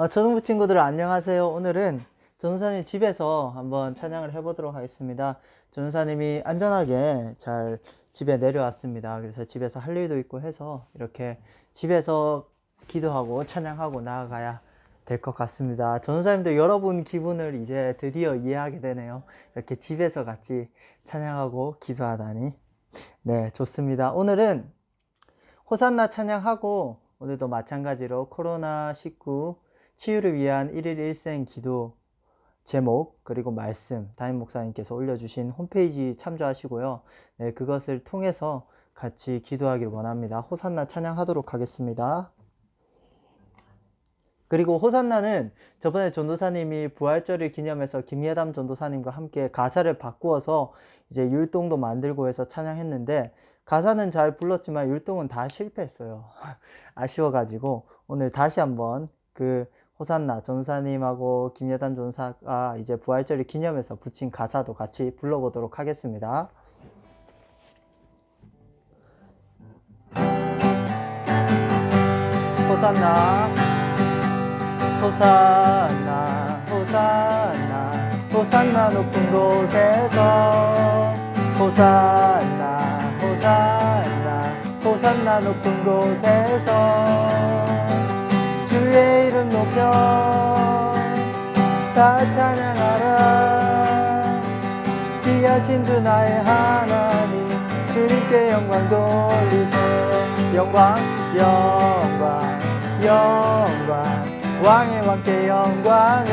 어, 초등부 친구들 안녕하세요. 오늘은 전사님 집에서 한번 찬양을 해보도록 하겠습니다. 전사님이 안전하게 잘 집에 내려왔습니다. 그래서 집에서 할 일도 있고 해서 이렇게 집에서 기도하고 찬양하고 나아가야 될 것 같습니다. 전사님도 여러분 기분을 이제 드디어 이해하게 되네요. 이렇게 집에서 같이 찬양하고 기도하다니. 네, 좋습니다. 오늘은 호산나 찬양하고 오늘도 마찬가지로 코로나19 치유를 위한 1일 1생 기도 제목 그리고 말씀 담임 목사님께서 올려주신 홈페이지 참조하시고요. 네, 그것을 통해서 같이 기도하길 원합니다. 호산나 찬양하도록 하겠습니다. 그리고 호산나는 저번에 전도사님이 부활절을 기념해서 김예담 전도사님과 함께 가사를 바꾸어서 이제 율동도 만들고 해서 찬양했는데 가사는 잘 불렀지만 율동은 다 실패했어요. 아쉬워가지고 오늘 다시 한번 그 호산나 전사님하고 김예담 전사가 이제 부활절을 기념해서 붙인 가사도 같이 불러보도록 하겠습니다. 호산나 호산나 호산나 호산나 높은 곳에서 호산나 호산나 호산나 높은 곳에서 다 찬양하라. 귀하신 주 나의 하나님 주님께 영광 돌리세 영광 영광 영광. 왕의 왕께 영광을.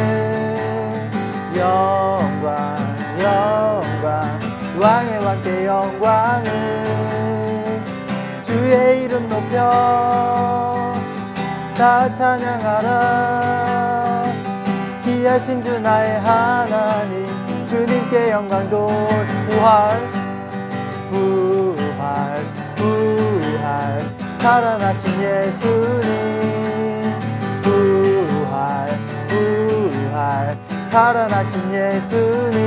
영광 영광. 왕의 왕께 영광을. 주의 이름 높여 다 찬양하라. 귀하신 주 나의 하나님 주님께 영광 돌 부활 부활 부활. 살아나신 예수님 부활 부활. 살아나신 예수님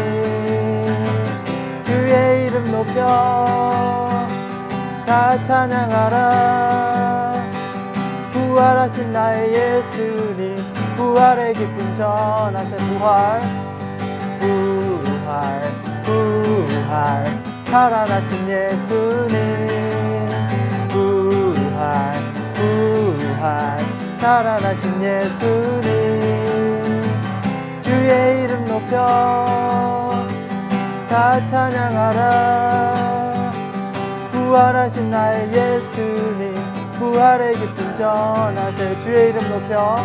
주의 이름 높여 다 찬양하라 부활하신 나의 예수님 부활의 기쁨 전하세. 부활 부활 부활. 살아나신 예수님 부활 부활. 살아나신 예수님. 주의 이름 높여 다 찬양하라. 부활하신 나의 예수님 부활의 기쁨 전하세 주의 이름 높여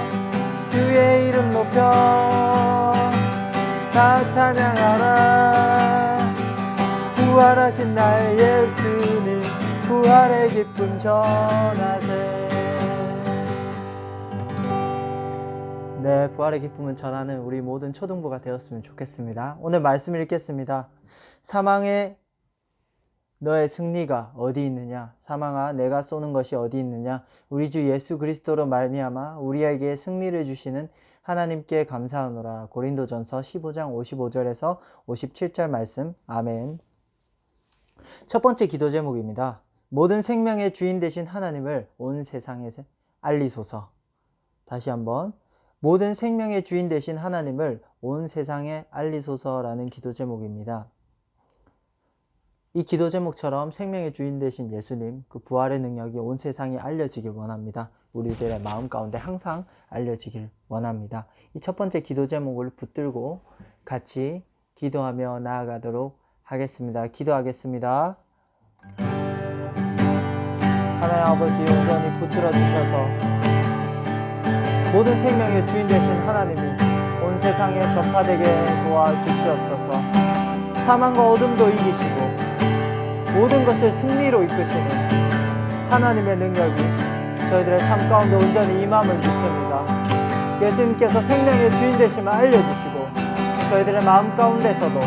주의 이름 높여. 다 찬양하라. 부활하신 나의 예수님 부활의 기쁨 전하세 네 부활의 기쁨을 전하는 우리 모든 초등부가 되었으면 좋겠습니다. 오늘 말씀 읽겠습니다. 사망의 너의 승리가 어디 있느냐? 사망아, 내가 쏘는 것이 어디 있느냐? 우리 주 예수 그리스도로 말미암아 우리에게 승리를 주시는 하나님께 감사하노라. 고린도전서 15장 55절에서 57절 말씀. 아멘. 첫 번째 기도 제목입니다. 모든 생명의 주인 되신 하나님을 온 세상에 알리소서. 다시 한번. 모든 생명의 주인 되신 하나님을 온 세상에 알리소서라는 기도 제목입니다. 이 기도 제목처럼 생명의 주인 되신 예수님, 그 부활의 능력이 온 세상에 알려지길 원합니다. 우리들의 마음 가운데 항상 알려지길 원합니다. 이 첫 번째 기도 제목을 붙들고 같이 기도하며 나아가도록 하겠습니다. 기도하겠습니다. 하나님 아버지 온전히 붙들어 주셔서 모든 생명의 주인 되신 하나님이 온 세상에 전파되게 도와 주시옵소서 사망과 어둠도 이기시고 모든 것을 승리로 이끄시는 하나님의 능력이 저희들의 삶 가운데 온전히 임함을 믿습니다. 예수님께서 생명의 주인 되심을 알려주시고 저희들의 마음 가운데서도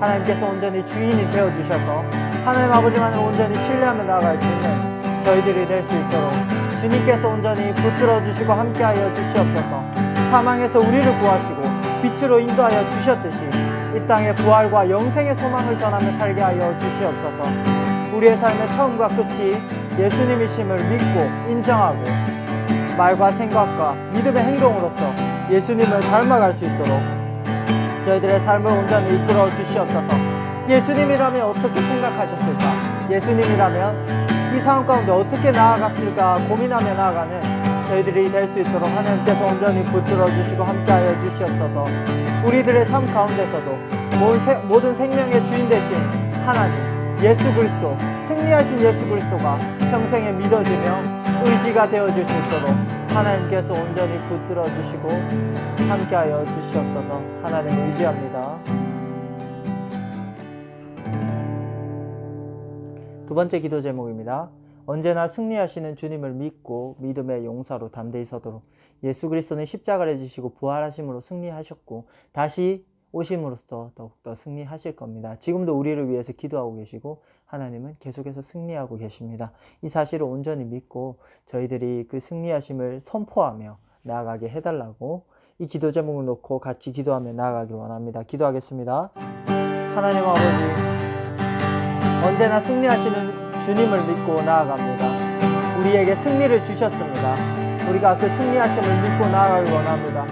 하나님께서 온전히 주인이 되어주셔서 하나님 아버지만을 온전히 신뢰하며 나아갈 수 있는 저희들이 될 수 있도록 주님께서 온전히 붙들어 주시고 함께하여 주시옵소서 사망에서 우리를 구하시고 빛으로 인도하여 주셨듯이 이 땅의 부활과 영생의 소망을 전하며 살게 하여 주시옵소서. 우리의 삶의 처음과 끝이 예수님이심을 믿고 인정하고 말과 생각과 믿음의 행동으로서 예수님을 닮아갈 수 있도록 저희들의 삶을 온전히 이끌어 주시옵소서. 예수님이라면 어떻게 생각하셨을까? 예수님이라면 이 상황 가운데 어떻게 나아갔을까 고민하며 나아가는 저희들이 될 수 있도록 하나님께서 온전히 붙들어 주시고 함께하여 주시옵소서. 우리들의 삶 가운데서도 모든, 생명의 주인 되신 하나님, 예수 그리스도, 승리하신 예수 그리스도가 평생에 믿어지며 의지가 되어 줄 수 있도록 하나님께서 온전히 붙들어 주시고 함께하여 주시옵소서. 하나님 의지합니다. 두 번째 기도 제목입니다. 언제나 승리하시는 주님을 믿고 믿음의 용사로 담대히 서도록 예수 그리스도는 십자가를 지시고 부활하심으로 승리하셨고 다시 오심으로써 더욱더 승리하실 겁니다. 지금도 우리를 위해서 기도하고 계시고 하나님은 계속해서 승리하고 계십니다. 이 사실을 온전히 믿고 저희들이 그 승리하심을 선포하며 나아가게 해달라고 이 기도 제목을 놓고 같이 기도하며 나아가길 원합니다. 기도하겠습니다. 하나님 아버지 언제나 승리하시는 주님을 믿고 나아갑니다. 우리에게 승리를 주셨습니다. 우리가 그 승리하심을 믿고 나아가길 원합니다.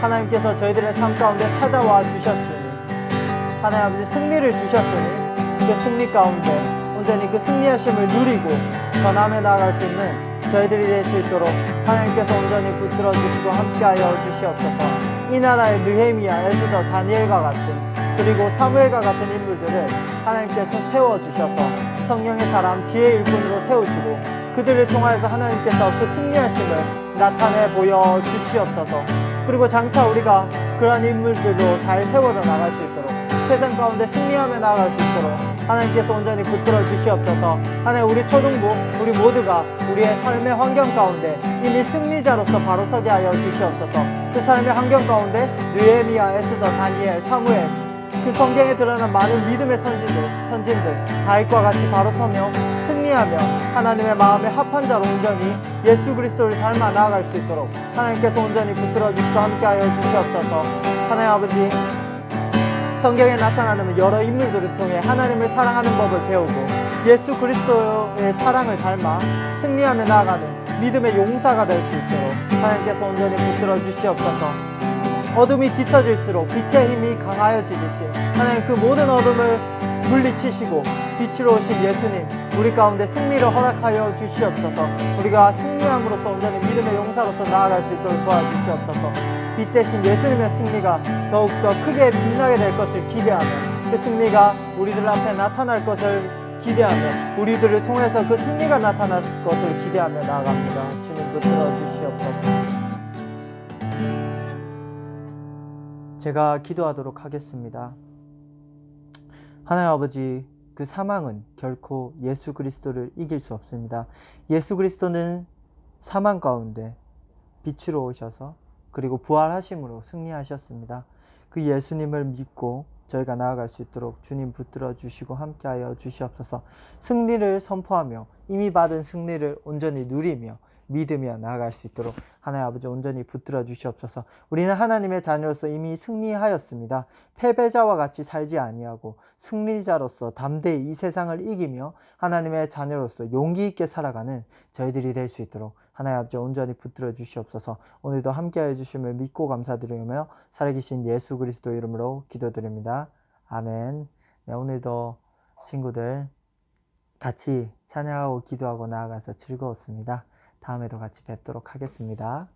하나님께서 저희들의 삶 가운데 찾아와 주셨으니 하나님 아버지 승리를 주셨으니 그 승리 가운데 온전히 그 승리하심을 누리고 전함에 나아갈 수 있는 저희들이 될 수 있도록 하나님께서 온전히 붙들어 주시고 함께하여 주시옵소서. 이 나라의 느헤미야, 에스더, 다니엘과 같은 그리고 사무엘과 같은 인물들을 하나님께서 세워 주셔서 성령의 사람 지혜 일꾼으로 세우시고 그들을 통하여서 하나님께서 그 승리하심을 나타내 보여 주시옵소서. 그리고 장차 우리가 그러한 인물들로 잘 세워져 나갈 수 있도록 세상 가운데 승리하며 나아갈 수 있도록 하나님께서 온전히 붙들어 주시옵소서. 하나님 우리 초등부 우리 모두가 우리의 삶의 환경 가운데 이미 승리자로서 바로 서게 하여 주시옵소서. 그 삶의 환경 가운데 느헤미야, 에스더, 다니엘, 사무엘 그 성경에 드러난 많은 믿음의 선지들, 선진들 다윗과 같이 바로 서며 승리하며 하나님의 마음에 합한 자로 온전히 예수 그리스도를 닮아 나아갈 수 있도록 하나님께서 온전히 붙들어 주시고 함께하여 주시옵소서. 하나님 아버지 성경에 나타나는 여러 인물들을 통해 하나님을 사랑하는 법을 배우고 예수 그리스도의 사랑을 닮아 승리하며 나아가는 믿음의 용사가 될 수 있도록 하나님께서 온전히 붙들어 주시옵소서. 어둠이 짙어질수록 빛의 힘이 강하여지듯이 하나님 그 모든 어둠을 물리치시고 빛으로 오신 예수님 우리 가운데 승리를 허락하여 주시옵소서. 우리가 승리함으로써 온전히 믿음의 용사로서 나아갈 수 있도록 도와주시옵소서. 빛 대신 예수님의 승리가 더욱더 크게 빛나게 될 것을 기대하며 그 승리가 우리들 앞에 나타날 것을 기대하며 우리들을 통해서 그 승리가 나타날 것을 기대하며 나아갑니다. 주님 붙들어 주시옵소서 제가 기도하도록 하겠습니다. 하나님 아버지, 그 사망은 결코 예수 그리스도를 이길 수 없습니다. 예수 그리스도는 사망 가운데 빛으로 오셔서 그리고 부활하심으로 승리하셨습니다. 그 예수님을 믿고 저희가 나아갈 수 있도록 주님 붙들어 주시고 함께하여 주시옵소서. 승리를 선포하며 이미 받은 승리를 온전히 누리며 믿으며 나아갈 수 있도록 하나님 아버지 온전히 붙들어 주시옵소서. 우리는 하나님의 자녀로서 이미 승리하였습니다. 패배자와 같이 살지 아니하고 승리자로서 담대히 이 세상을 이기며 하나님의 자녀로서 용기 있게 살아가는 저희들이 될 수 있도록 하나님 아버지 온전히 붙들어 주시옵소서. 오늘도 함께하여 주심을 믿고 감사드리며 살아계신 예수 그리스도 이름으로 기도드립니다. 아멘. 네, 오늘도 친구들 같이 찬양하고 기도하고 나아가서 즐거웠습니다. 다음에도 같이 뵙도록 하겠습니다.